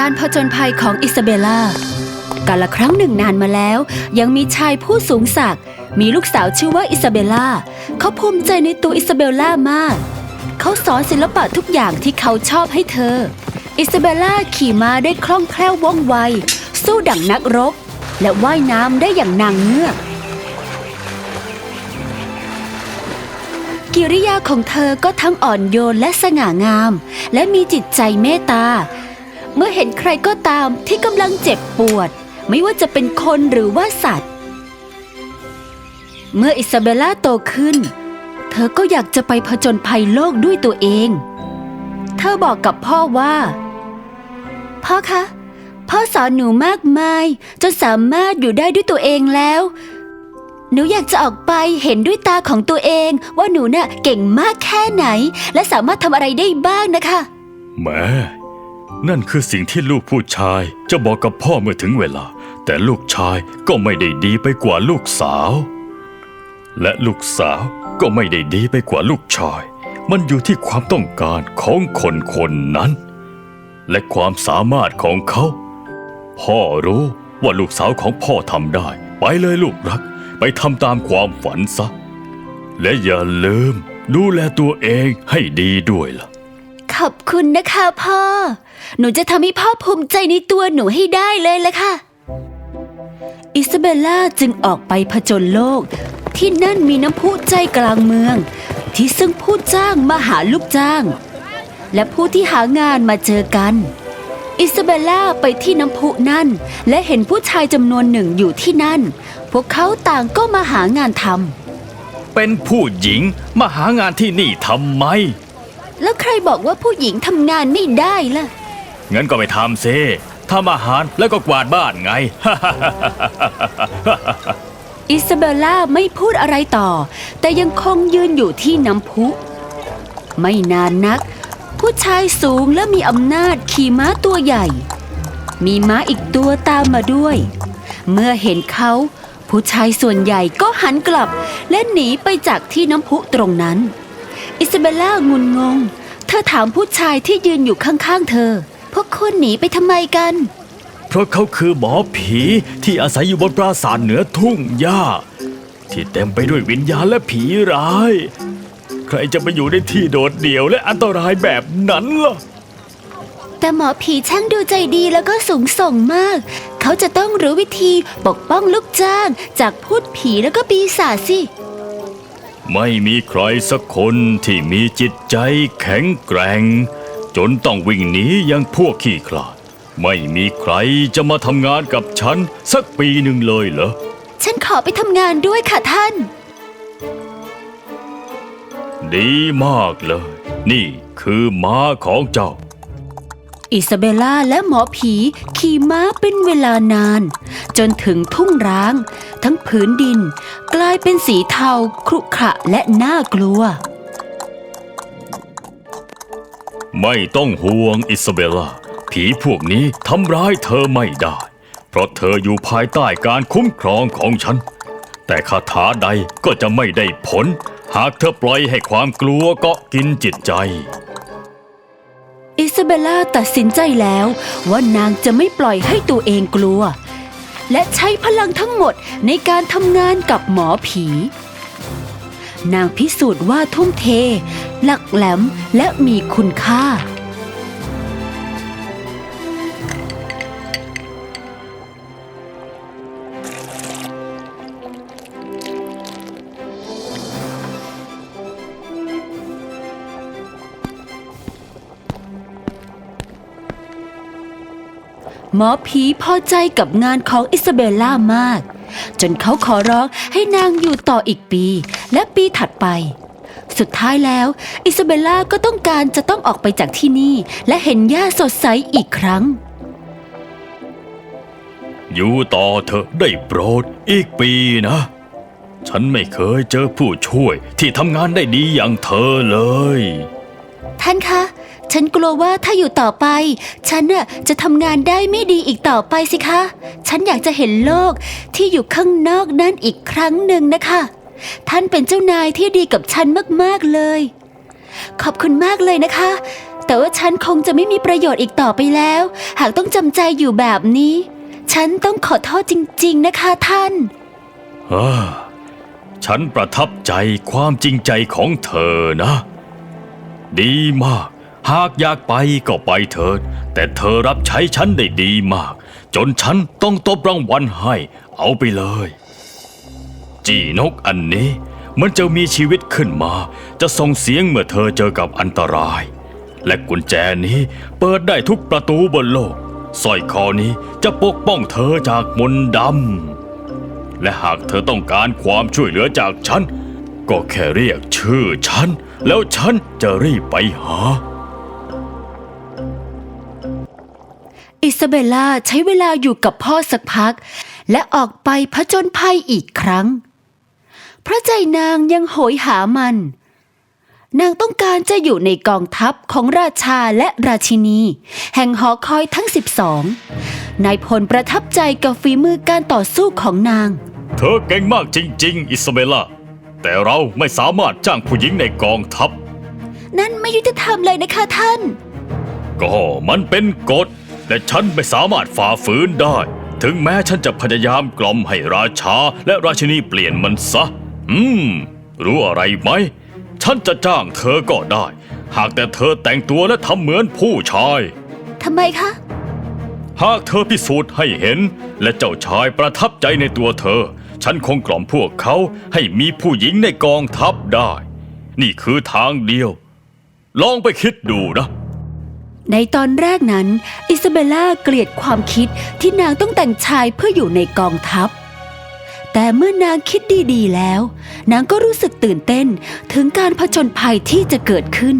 การผจญภัยของอิซาเบล่ากาละครั้งหนึ่งนานมาแล้ว ยังมีชายผู้สูงศักดิ์มีลูกสาวชื่อว่าอิซาเบล่าเขาภูมิใจในตัวอิซาเบลล่ามาก เขาสอนศิลปะทุกอย่างที่เขาชอบให้เธอ อิซาเบลล่าขี่ม้าได้คล่องแคล่วว่องไว สู้ดั่งนักรบ และว่ายน้ำได้อย่างนางเงือกกิริยาของเธอก็ทั้งอ่อนโยนและสง่างาม และมีจิตใจเมตตา เมื่อเห็นใครก็ตามที่กำลังเจ็บปวด ไม่ว่าจะเป็นคนหรือว่าสัตว์ เมื่ออิซาเบลล่าโตขึ้น เธอก็อยากจะไปผจญภัยโลกด้วยตัวเอง เธอบอกกับพ่อว่า พ่อคะ พ่อสอนหนูมากมาย จนสามารถอยู่ได้ด้วยตัวเองแล้ว หนูอยากจะออกไปเห็นด้วยตาของตัวเอง ว่าหนูน่ะเก่งมากแค่ไหน และสามารถทำอะไรได้บ้างนะคะ แหม่ นั่นคือสิ่งที่ลูกผู้ชายจะบอกกับพ่อเมื่อถึงเวลา แต่ลูกชายก็ไม่ได้ดีไปกว่าลูกสาว และลูกสาวก็ไม่ได้ดีไปกว่าลูกชาย มันอยู่ที่ความต้องการของคนคนนั้น และความสามารถของเขา พ่อรู้ว่าลูกสาวของพ่อทำได้ ไปเลยลูกรัก ไปทำตามความฝันซะ และอย่าลืม ดูแลตัวเองให้ดีด้วยล่ะ ขอบคุณนะคะพ่อ หนูจะทำให้พ่อภูมิใจในตัวหนูให้ได้เลยละค่ะ อิซาเบลล่าจึงออกไปผจญโลก ที่นั่นมีน้ำพุใจกลางเมือง ที่ซึ่งผู้จ้างมาหาลูกจ้าง และผู้ที่หางานมาเจอกัน อิซาเบลล่าไปที่น้ำพุนั่น และเห็นผู้ชายจำนวนหนึ่งอยู่ที่นั่น พวกเขาต่างก็มาหางานทำเป็นผู้หญิงมาหางานที่นี่ทำไม แล้วใครบอกว่าผู้หญิงทำงานไม่ได้ล่ะ งั้นก็ไปทำซิทำอาหารแล้วก็กวาดบ้านไง อิซาเบลล่าไม่พูดอะไรต่อ แต่ยังคงยืนอยู่ที่น้ำพุ ไม่นานนัก ผู้ชายสูงและมีอำนาจขี่ม้าตัวใหญ่ มีม้าอีกตัวตามมาด้วย เมื่อเห็นเขา ผู้ชายส่วนใหญ่ก็หันกลับ และหนีไปจากที่น้ำพุตรงนั้น อิซาเบลล่างุนงง เธอถามผู้ชายที่ยืนอยู่ข้างๆเธอ พวกคุณหนีไปทำไมกัน เพราะเขาคือหมอผีที่อาศัยอยู่บนปราสาทเหนือทุ่งหญ้า ที่เต็มไปด้วยวิญญาณและผีร้าย ใครจะไปอยู่ในที่โดดเดี่ยวและอันตรายแบบนั้นล่ะ แต่หมอผีช่างดูใจดีแล้วก็สูงส่งมาก เขาจะต้องรู้วิธีปกป้องลูกจ้าง จากพูดผีแล้วก็ปีศาจสิ ไม่มีใครสักคนที่มีจิตใจแข็งแกร่ง จนต้องวิ่งหนีอยังพวกขี้ขลาด ไม่มีใครจะมาทำงานกับฉัน สักปีหนึ่งเลยเหรอ ฉันขอไปทำงานด้วยค่ะท่าน ดีมากเลย นี่คือม้าของเจ้า อิซาเบลล่าและหมอผีขี่ม้าเป็นเวลานาน จนถึงทุ่งร้าง ทั้งผืนดิน กลายเป็นสีเทาครุขระและน่ากลัว ไม่ต้องห่วงอิซาเบลล่า ผีพวกนี้ทำร้ายเธอไม่ได้ เพราะเธออยู่ภายใต้การคุ้มครองของฉัน แต่คาถาใดก็จะไม่ได้ผล หากเธอปล่อยให้ความกลัวเกาะกินจิตใจ อิซาเบลล่าตัดสินใจแล้วว่านางจะไม่ปล่อยให้ตัวเองกลัว และใช้พลังทั้งหมดในการทำงานกับหมอผี นางพิสูจน์ว่าทุ่มเท หลักแหลมและมีคุณค่า หมอผีพอใจกับงานของอิซาเบลล่ามาก จนเขาขอร้องให้นางอยู่ต่ออีกปี และปีถัดไป สุดท้ายแล้ว อิซาเบลล่าก็ต้องการจะต้องออกไปจากที่นี่ และเห็นหญ้าสดใสอีกครั้ง อยู่ต่อเถอะได้โปรดอีกปีนะ ฉันไม่เคยเจอผู้ช่วยที่ทำงานได้ดีอย่างเธอเลย ท่านคะ ฉันกลัวว่าถ้าอยู่ต่อไป ฉันน่ะจะทำงานได้ไม่ดีอีกต่อไปสิคะ ฉันอยากจะเห็นโลกที่อยู่ข้างนอกนั้นอีกครั้งหนึ่งนะคะ ท่านเป็นเจ้านายที่ดีกับฉันมากๆเลย ขอบคุณมากเลยนะคะ แต่ว่าฉันคงจะไม่มีประโยชน์อีกต่อไปแล้ว หากต้องจำใจอยู่แบบนี้ ฉันต้องขอโทษจริง ๆ นะคะท่านฉันประทับใจความจริงใจของเธอนะ ดีมาก หากอยากไปก็ไปเถิด แต่เธอรับใช้ฉันได้ดีมาก จนฉันต้องตบรางวัลให้ เอาไปเลย จีนกอันนี้ มันจะมีชีวิตขึ้นมา จะส่งเสียงเมื่อเธอเจอกับอันตราย และกุญแจนี้เปิดได้ทุกประตูบนโลกสร้อยคอนี้จะปกป้องเธอจากมนต์ดำและหากเธอต้องการความช่วยเหลือจากฉัน ก็แค่เรียกชื่อฉัน แล้วฉันจะรีบไปหาอิซาเบลล่าใช้เวลาอยู่กับพ่อสักพัก และออกไปผจญภัยอีกครั้ง ราะใจนางยังโหยหามัน นางต้องการจะอยู่ในกองทัพของราชาและราชินี แห่งหอคอยทั้ง 12 นายพลประทับใจกับฝีมือการต่อสู้ของนาง เธอเก่งมากจริง ๆ อิสเบลล่า แต่เราไม่สามารถจ้างผู้หญิงในกองทัพ นั่นไม่ยุติธรรมเลยนะคะท่าน ก็มันเป็นกฎแต่ฉันไม่สามารถฝ่าฝืนได้ ถึงแม้ฉันจะพยายามกล่อมให้ราชาและราชินีเปลี่ยนมันซะ อืม รู้อะไรไหม ฉันจะจ้างเธอก็ได้ หากแต่เธอแต่งตัวและทำเหมือนผู้ชาย ทำไมคะ หากเธอพิสูจน์ให้เห็น และเจ้าชายประทับใจในตัวเธอ ฉันคงกล่อมพวกเขาให้มีผู้หญิงในกองทัพได้ นี่คือทางเดียว ลองไปคิดดูนะ ในตอนแรกนั้น อิซาเบลล่าเกลียดความคิดที่นางต้องแต่งชายเพื่ออยู่ในกองทัพ แต่เมื่อนางคิดดีๆแล้ว นางก็รู้สึกตื่นเต้นถึงการผจญภัยที่จะเกิดขึ้น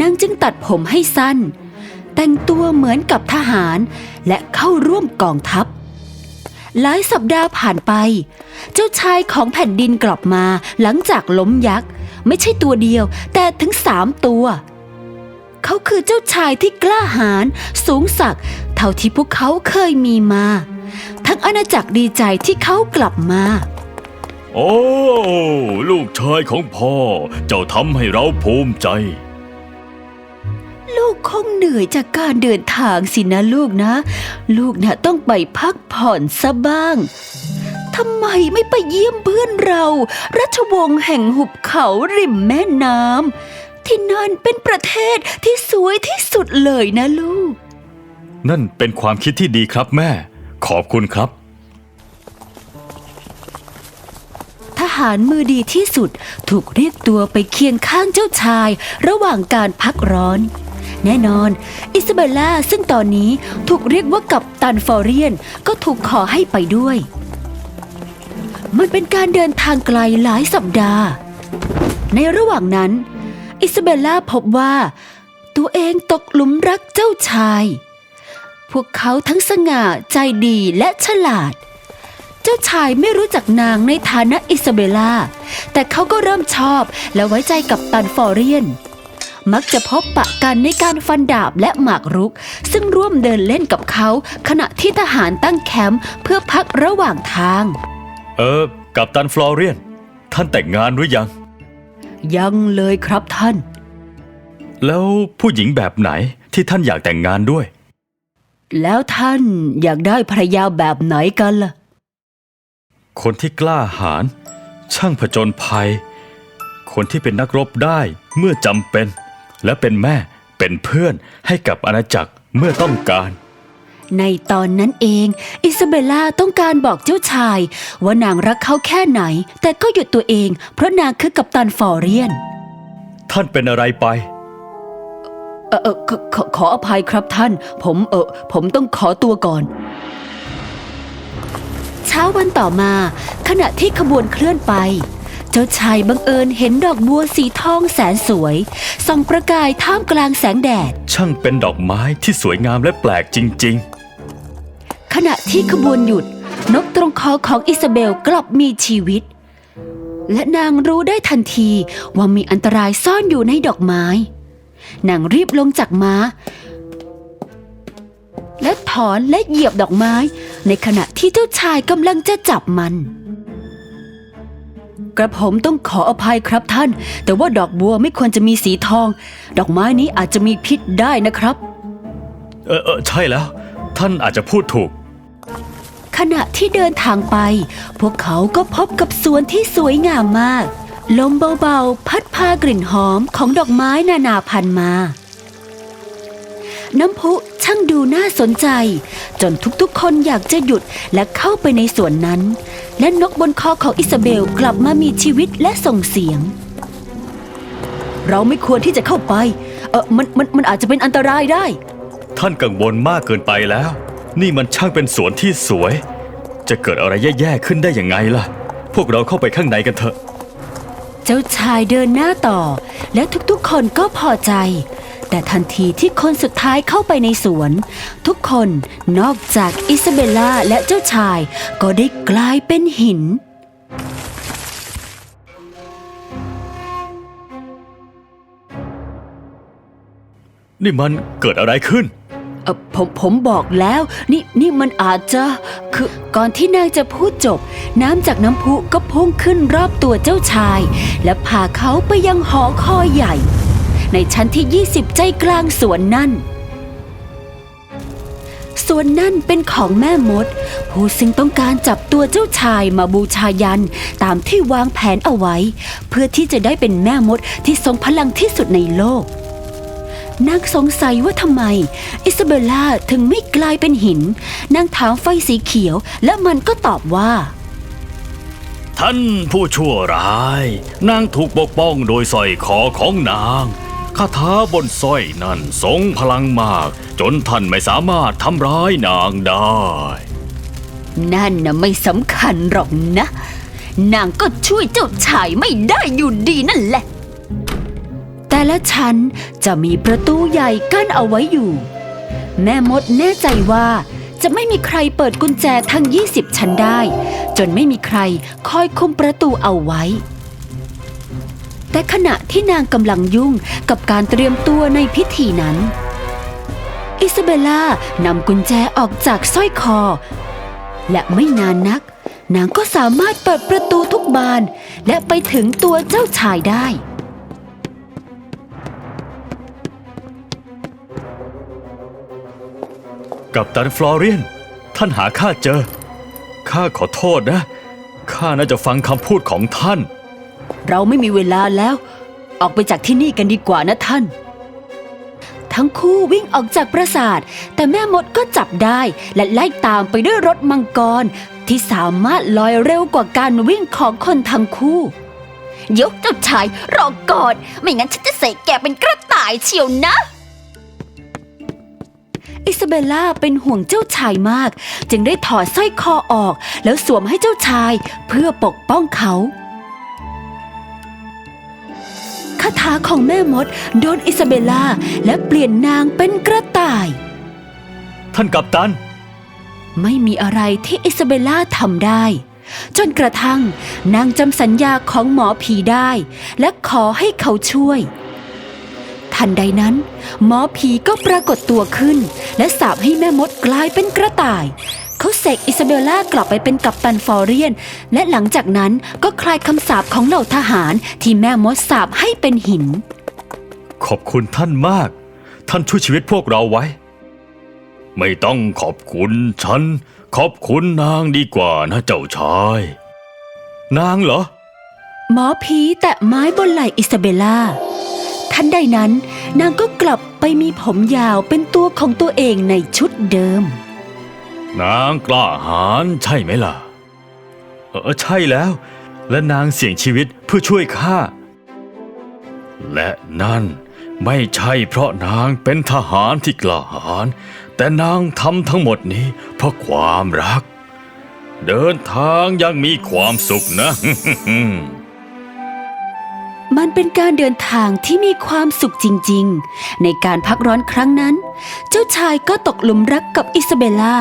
นางจึงตัดผมให้สั้น แต่งตัวเหมือนกับทหารและเข้าร่วมกองทัพ หลายสัปดาห์ผ่านไป เจ้าชายของแผ่นดินกลับมาหลังจากล้มยักษ์ ไม่ใช่ตัวเดียวแต่ถึงสามตัว เขาคือเจ้าชายที่กล้าหาญสูงสักดิ์เท่าที่พวกเขาเคยมีมา ทั้งอาณาจักรดีใจที่เขากลับมา โอ้ ลูกชายของพ่อ เจ้าทำให้เราภูมิใจ ลูกคงเหนื่อยจากการเดินทางสินะลูกนะ ลูกนะต้องไปพักผ่อนซะบ้างทำไมไม่ไปเยี่ยมเพื่อนเรา ราชวงศ์แห่งหุบเขาริมแม่น้ำที่นั่นเป็นประเทศที่สวยที่สุดเลยนะลูก นั่นเป็นความคิดที่ดีครับแม่ ขอบคุณครับ ทหารมือดีที่สุดถูกเรียกตัวไปเคียงข้างเจ้าชายระหว่างการพักร้อน แน่นอน อิซาเบลล่าซึ่งตอนนี้ถูกเรียกว่ากับตันฟอเรียนก็ถูกขอให้ไปด้วย มันเป็นการเดินทางไกลหลายสัปดาห์ ในระหว่างนั้น อิซาเบลล่าพบว่า ตัวเองตกหลุมรักเจ้าชาย พวกเขาทั้งสง่าใจดีและฉลาด เจ้าชายไม่รู้จักนางในฐานะอิซาเบลล่า แต่เขาก็เริ่มชอบและไว้ใจกับตันฟอเรียน มักจะพบปะกันในการฟันดาบและหมากรุก ซึ่งร่วมเดินเล่นกับเขา ขณะที่ทหารตั้งแคมป์เพื่อพักระหว่างทาง เออ กับตันฟลอเรียน ท่านแต่งงานหรือยัง ยังเลยครับท่าน แล้วผู้หญิงแบบไหนที่ท่านอยากแต่งงานด้วย แล้วท่านอยากได้ภรรยาแบบไหนกันล่ะ คนที่กล้าหาญช่างผจญภัย คนที่เป็นนักรบได้เมื่อจำเป็น และเป็นแม่เป็นเพื่อนให้กับอาณาจักรเมื่อต้องการ ในตอนนั้นเอง อิซาเบลล่าต้องการบอกเจ้าชาย ว่านางรักเขาแค่ไหน แต่ก็หยุดตัวเอง เพราะนางคือกัปตันฟอเรียน ท่านเป็นอะไรไป เออเออขอขอขออภัยครับท่าน ผมเออผมต้องขอตัวก่อน เช้าวันต่อมา ขณะที่ขบวนเคลื่อนไป เจ้าชายบังเอิญเห็นดอกบัวสีทองแสนสวยส่องประกายท่ามกลางแสงแดด ช่างเป็นดอกไม้ที่สวยงามและแปลกจริง ขณะที่ขบวนหยุด นกตรงคอของอิซาเบลกลับมีชีวิต และนางรู้ได้ทันทีว่ามีอันตรายซ่อนอยู่ในดอกไม้ นางรีบลงจากม้า และถอนและเหยียบดอกไม้ ในขณะที่เจ้าชายกำลังจะจับมัน กระผมต้องขออภัยครับท่าน แต่ว่าดอกบัวไม่ควรจะมีสีทอง ดอกไม้นี้อาจจะมีพิษได้นะครับ เออเออใช่แล้ว ท่านอาจจะพูดถูก ขณะที่เดินทางไป พวกเขาก็พบกับสวนที่สวยงามมาก ลมเบาๆ พัดพากลิ่นหอมของดอกไม้นานาพันธุ์มา น้ำพุช่างดูน่าสนใจ จนทุกๆ คนอยากจะหยุดและเข้าไปในสวนนั้น และนกบนคอของอิซาเบลกลับมามีชีวิตและส่งเสียง เราไม่ควรที่จะเข้าไป เออมันมันมันอาจจะเป็นอันตรายได้ ท่านกังวลมากเกินไปแล้ว นี่มันช่างเป็นสวนที่สวย จะเกิดอะไรแย่ๆขึ้นได้ยังไงล่ะ พวกเราเข้าไปข้างในกันเถอะ เจ้าชายเดินหน้าต่อ และทุกๆคนก็พอใจ แต่ทันทีที่คนสุดท้ายเข้าไปในสวน ทุกคนนอกจากอิซาเบลล่าและเจ้าชายก็ได้กลายเป็นหินนี่มันเกิดอะไรขึ้น เออผมผมบอกแล้ว นี่นี่มันอาจจะคือก่อนที่นางจะพูดจบ น้ำจากน้ำพุก็พุ่งขึ้นรอบตัวเจ้าชาย และพาเขาไปยังหอคอยใหญ่ ในชั้นที่ 20 ใจกลางสวนนั่นส่วนนั่นเป็นของแม่มด ผู้ซึ่งต้องการจับตัวเจ้าชายมาบูชายันตามที่วางแผนเอาไว้ เพื่อที่จะได้เป็นแม่มดที่ทรงพลังที่สุดในโลก นางสงสัยว่าทำไม อิซาเบลล่าถึงไม่กลายเป็นหิน นางถามไฟสีเขียว และมันก็ตอบว่า ท่านผู้ชั่วร้าย นางถูกปกป้องโดยสร้อยคอของนางคาถาบนสร้อยนั้นทรงพลังมาก จนท่านไม่สามารถทำร้ายนางได้ นั่นน่ะไม่สำคัญหรอกนะ นางก็ช่วยเจ้าชายไม่ได้อยู่ดีนั่นแหละ แต่ละชั้นจะมีประตูใหญ่กั้นเอาไว้อยู่ แม่มดแน่ใจว่าจะไม่มีใครเปิดกุญแจทั้ง 20 ชั้นได้ จนไม่มีใครคอยคุมประตูเอาไว้ แต่ขณะที่นางกำลังยุ่งกับการเตรียมตัวในพิธีนั้น อิซาเบลล่านำกุญแจออกจากสร้อยคอ และไม่นานนัก นางก็สามารถเปิดประตูทุกบาน และไปถึงตัวเจ้าชายได้ กับตันฟลอเรียน ท่านหาข้าเจอ ข้าขอโทษนะ ข้าน่าจะฟังคำพูดของท่าน เราไม่มีเวลาแล้ว ออกไปจากที่นี่กันดีกว่านะท่าน ทั้งคู่วิ่งออกจากปราสาท แต่แม่มดก็จับได้และไล่ตามไปด้วยรถมังกร ที่สามารถลอยเร็วกว่าการวิ่งของคนทั้งคู่ยกเจ้าชายรอก่อน ไม่งั้นฉันจะเสกแกเป็นกระต่ายเชียวนะ อิซาเบลล่าเป็นห่วงเจ้าชายมาก จึงได้ถอดสร้อยคอออก แล้วสวมให้เจ้าชายเพื่อปกป้องเขาคาถาของแม่มดโดนอิซาเบลล่าและเปลี่ยนนางเป็นกระต่าย ท่านกัปตัน ไม่มีอะไรที่อิซาเบลล่าทำได้ จนกระทั่งนางจำสัญญาของหมอผีได้ และขอให้เขาช่วย ทันใดนั้น หมอผีก็ปรากฏตัวขึ้น และสาบให้แม่มดกลายเป็นกระต่าย เขาเสกอิซาเบลล่ากลับไปเป็นกัปตันฟอร์เรียน และหลังจากนั้นก็คลายคำสาปของเหล่าทหารที่แม่มดสาบให้เป็นหิน ขอบคุณท่านมาก ท่านช่วยชีวิตพวกเราไว้ ไม่ต้องขอบคุณฉัน ขอบคุณนางดีกว่านะเจ้าชาย นางเหรอ หมอผีแตะไม้บนไหล่อิซาเบลล่า ทันใดนั้น นางก็กลับไปมีผมยาวเป็นตัวของตัวเองในชุดเดิม นางกล้าหาญใช่ไหมล่ะ เออใช่แล้ว และนางเสี่ยงชีวิตเพื่อช่วยข้า และนั่นไม่ใช่เพราะนางเป็นทหารที่กล้าหาญ แต่นางทำทั้งหมดนี้เพราะความรัก เดินทางยังมีความสุขนะ มันเป็นการเดินทางที่มีความสุขจริงๆ ในการพักร้อนครั้งนั้น เจ้าชายก็ตกหลุมรักกับอิซาเบลล่า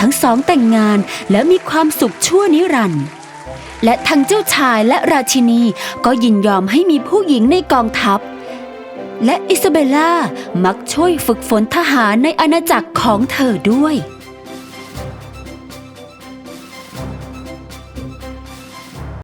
ทั้งสองแต่งงานและมีความสุขชั่วนิรันดร์และทั้งเจ้าชายและราชินีก็ยินยอมให้มีผู้หญิงในกองทัพ และอิซาเบลล่ามักช่วยฝึกฝนทหารในอาณาจักรของเธอด้วย